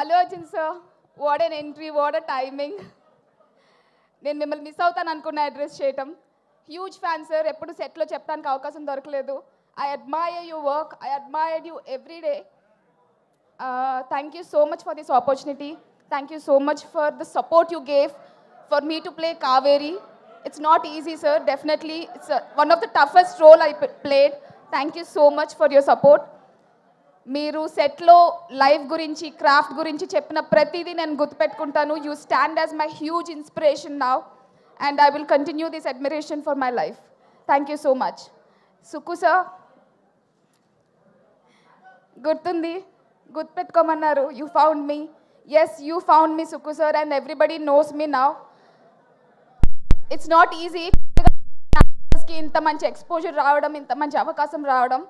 Allu Arjun sir what an entry what a timing నేను మిమ్మల్ని miss అవుతాను అనుకున్న అడ్రస్ చేయటం. హ్యూజ్ ఫ్యాన్ సార్ ఎప్పుడు సెట్లో చెప్పడానికి అవకాశం దొరకలేదు. I admire you work I admire you every day thank you so much for this opportunity thank you so much for the support you gave for me to play Kaveri it's not easy sir definitely it's one of the toughest role I played thank you so much for your support మీరు సెట్లో life గురించి craft గురించి చెప్పిన ప్రతిదీ నేను గుర్తుపెట్టుకుంటాను. You stand as my huge inspiration now and I will continue this admiration for my life thank you so much Sukku sir గుర్తుంది? గుర్తుపెట్టుకోమన్నారు. You found me yes you found me Sukku sir and everybody knows me now it's not easy ఇంత మంచి exposure రావడం ఇంత మంచి అవకాశం రావడం.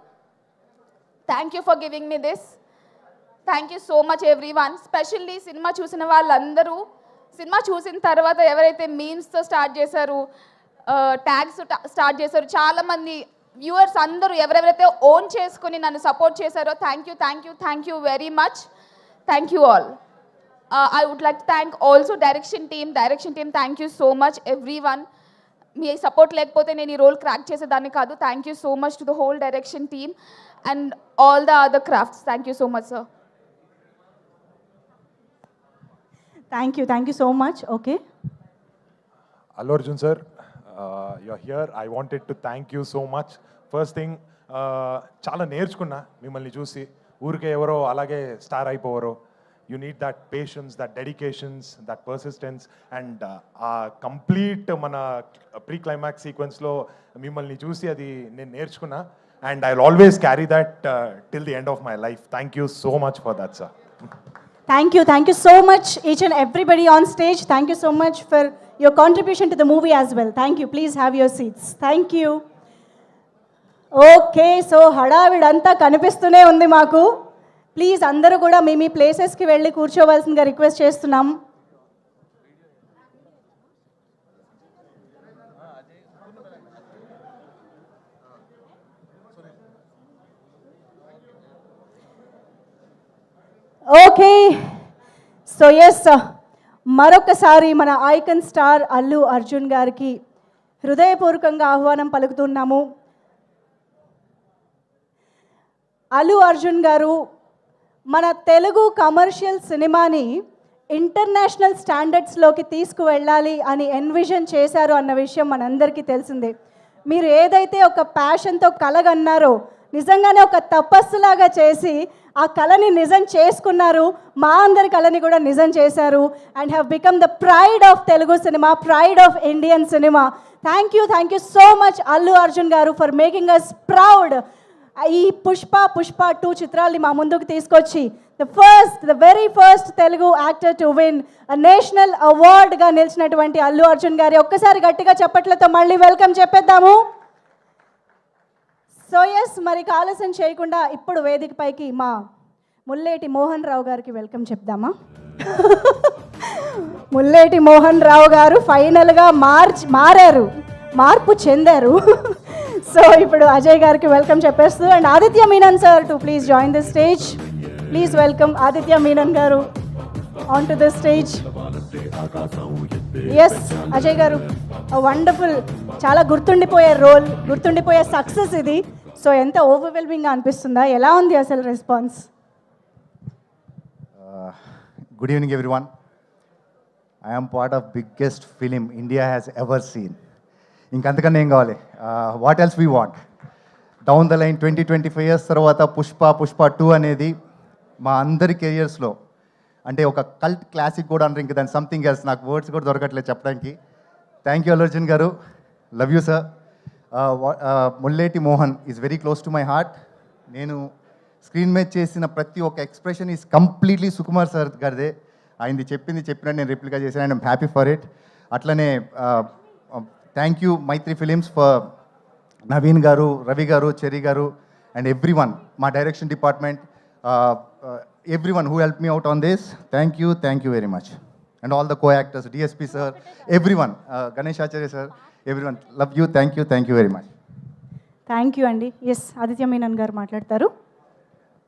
Thank you for giving me this thank you so much every one specially cinema చూసిన వాళ్ళందరూ cinema చూసిన తర్వాత ఎవరైతే మీమ్స్తో స్టార్ట్ చేశారు ట్యాగ్స్ స్టార్ట్ చేశారు చాలామంది వ్యూవర్స్ అందరూ ఎవరెవరైతే ఓన్ చేసుకుని నన్ను సపోర్ట్ చేశారో thank you thank you thank you very much thank you all I would like thank also direction team direction team thank you so much every one me support లేకపోతే నేను ఈ role crack చేసేదాన్ని కాదు. Thank you so much to the whole direction team and all the other crafts thank you so much sir thank you thank you so much okay Arjun sir, uh, you're here. I wanted to thank you so much. First thing చాలా నేర్చుకున్నా మిమ్మల్ని చూసి ఊరికే ఎవరో అలాగే star అయిపోవరో. You need that patience that dedications that persistence and ఆ complete మన pre climax సీక్వెన్స్లో మిమ్మల్ని చూసి అది నేను నేర్చుకున్నా. And I always carry that till the end of my life thank you so much for that sir thank you thank you so much each and everybody on stage thank you so much for your contribution to the movie as well thank you please have your seats thank you okay so హడావిడంతా కనిపిస్తూనే ఉంది మాకు. Please అందరూ కూడా మీ మీ ప్లేసెస్కి వెళ్ళి కూర్చోవలసిందిగా request చేస్తున్నాం. ఓకే సో ఎస్ మరొకసారి మన ఐకన్ స్టార్ అల్లు అర్జున్ గారికి హృదయపూర్వకంగా ఆహ్వానం పలుకుతున్నాము. అల్లు అర్జున్ గారు మన తెలుగు కమర్షియల్ సినిమాని ఇంటర్నేషనల్ స్టాండర్డ్స్లోకి తీసుకువెళ్ళాలి అని ఎన్విజన్ చేశారు అన్న విషయం మనందరికీ తెలిసిందే. మీరు ఏదైతే ఒక ప్యాషన్తో కలగన్నారో నిజంగానే ఒక తపస్సులాగా చేసి ఆ కళని నిజం చేసుకున్నారు మా అందరి కళని కూడా నిజం చేశారు and have become the pride of Telugu cinema pride of Indian cinema. Thank you thank you so much Allu Arjun గారు ఫర్ మేకింగ్ అస్ ప్రౌడ్ ఈ పుష్ప పుష్ప టూ చిత్రాల్ని మా ముందుకు తీసుకొచ్చి the first the very first Telugu actor to win national అవార్డ్గా నిలిచినటువంటి అల్లు అర్జున్ గారి. ఒక్కసారి గట్టిగా చెప్పట్లతో మళ్ళీ వెల్కమ్ చెప్పేద్దాము. సో ఎస్ మరి ఆలస్యం చేయకుండా ఇప్పుడు వేదికపైకి మా ముల్లేటి మోహన్ రావు గారికి వెల్కమ్ చెప్దామా? ముల్లేటి మోహన్ రావు గారు ఫైనల్గా మార్చ్ మారారు మార్పు చెందారు. సో ఇప్పుడు అజయ్ గారికి వెల్కమ్ చెప్పేస్తూ and Aditya Menon sir to please join the stage please welcome Aditya Menon గారు on to the stage yes Ajay గారు వండర్ఫుల్ చాలా గుర్తుండిపోయే రోల్ గుర్తుండిపోయే సక్సెస్ ఇది. సో ఎంత ఓవర్వెల్మింగ్గా అనిపిస్తుందా? ఎలా ఉంది అసలు response good evening everyone I'm part of biggest film India has ever seen. ఇంకంతకన్నా ఏం కావాలి? What else we want down the line twenty twenty five years తర్వాత పుష్ప పుష్ప టూ అనేది మా అందరి కెరియర్స్లో అంటే ఒక కల్ట్ క్లాసిక్ కూడా అంటారు ఇంకా దాని సంథింగ్ ఎల్స్ నాకు వర్డ్స్ కూడా దొరకట్లేదు చెప్పడానికి. థ్యాంక్ యూ అల్లర్జున్ గారు. Love you sir Mulleti Mohan is very close to my heart నేను స్క్రీన్ మీద చేసిన ప్రతి ఒక్క expression is completely Sukumar sir గారిదే. ఆయనది చెప్పింది చెప్పినట్టు నేను రిప్లికా చేశాను. అండ్ హ్యాపీ ఫర్ ఇట్ అట్లనే thank you Mythri films for Naveen గారు రవి గారు చెరి గారు అండ్ ఎవ్రీ వన్ మా direction department every one who help me out on this thank you thank you very much and all the co actors DSP sir every one Ganesh Acharya sir every one love you thank you thank you very much thank you అండి yes Aditya Menon గారు మాట్లాడతారు.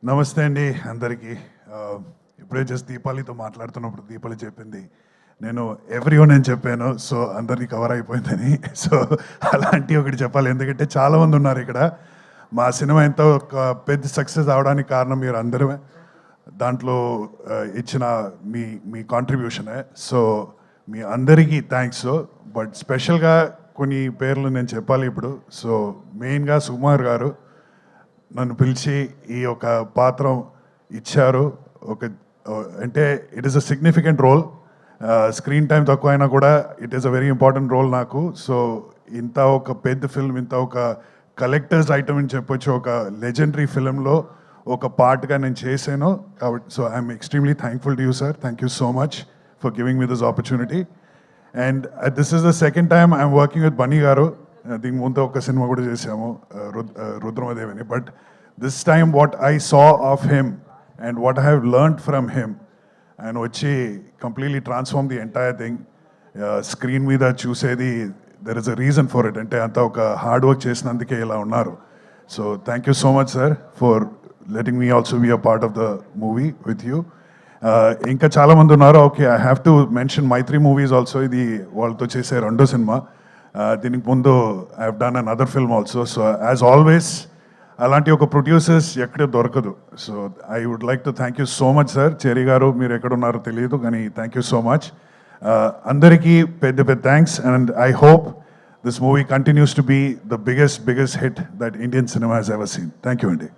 నమస్తే అండి అందరికీ. ఆ, ఇప్పుడే just దీపాలితో మాట్లాడుతున్నప్పుడు దీపాలి చెప్పింది. నేను ఎవ్రీవన్ అని చెప్పాను సో అందరినీ కవర్ అయిపోయిందని. సో అలాంటి ఒకటి చెప్పాలి. ఎందుకంటే చాలామంది ఉన్నారు ఇక్కడ. మా సినిమా ఎంతో ఒక పెద్ద సక్సెస్ అవడానికి కారణం మీరు అందరమే. దాంట్లో ఇచ్చిన మీ మీ కాంట్రిబ్యూషనే సో మీ అందరికీ థ్యాంక్స్ బట్ స్పెషల్గా కొన్ని పేర్లు నేను చెప్పాలి ఇప్పుడు. సో మెయిన్గా సుమార్ గారు నన్ను పిలిచి ఈ యొక్క పాత్ర ఇచ్చారు. ఒక అంటే it is a significant role screen time తక్కువ అయినా కూడా it is a very important role నాకు. సో ఇంత ఒక పెద్ద ఫిల్మ్ ఇంత ఒక కలెక్టర్స్ ఐటమ్ అని చెప్పొచ్చు ఒక లెజెండరీ ఫిల్మ్లో ఒక పార్ట్గా నేను చేశాను. కాబట్టి so I'm extremely thankful to you sir thank you so much for giving me this opportunity and this is the second time I'm working with Bunny గారు దీని ముందు ఒక సినిమా కూడా చేసాము రుద్రమదేవిని. But this time what I saw of him and what I have learn from him ఆయన వచ్చి completely transform the entire thing screen మీద చూసేది there is a reason for it అంటే అంతా ఒక హార్డ్ వర్క్ చేసినందుకే ఇలా ఉన్నారు. So thank you so much sir for letting me also be a part of the movie with you ఇంకా చాలామంది ఉన్నారు. Okay I have to mention Mythri movies also ఇది వాళ్ళతో చేసే రెండో సినిమా. దీనికి ముందు I have done an other film also so as always అలాంటి ఒక ప్రొడ్యూసర్స్ ఎక్కడ దొరకదు. So I would like to thank you so much sir Cherry గారు మీరు ఎక్కడ ఉన్నారో తెలియదు కానీ థ్యాంక్ యూ సో మచ్ అందరికీ పెద్ద పెద్ద thanks and I hope this movie continues to be the biggest biggest hit that Indian cinema has ever seen thank you అండి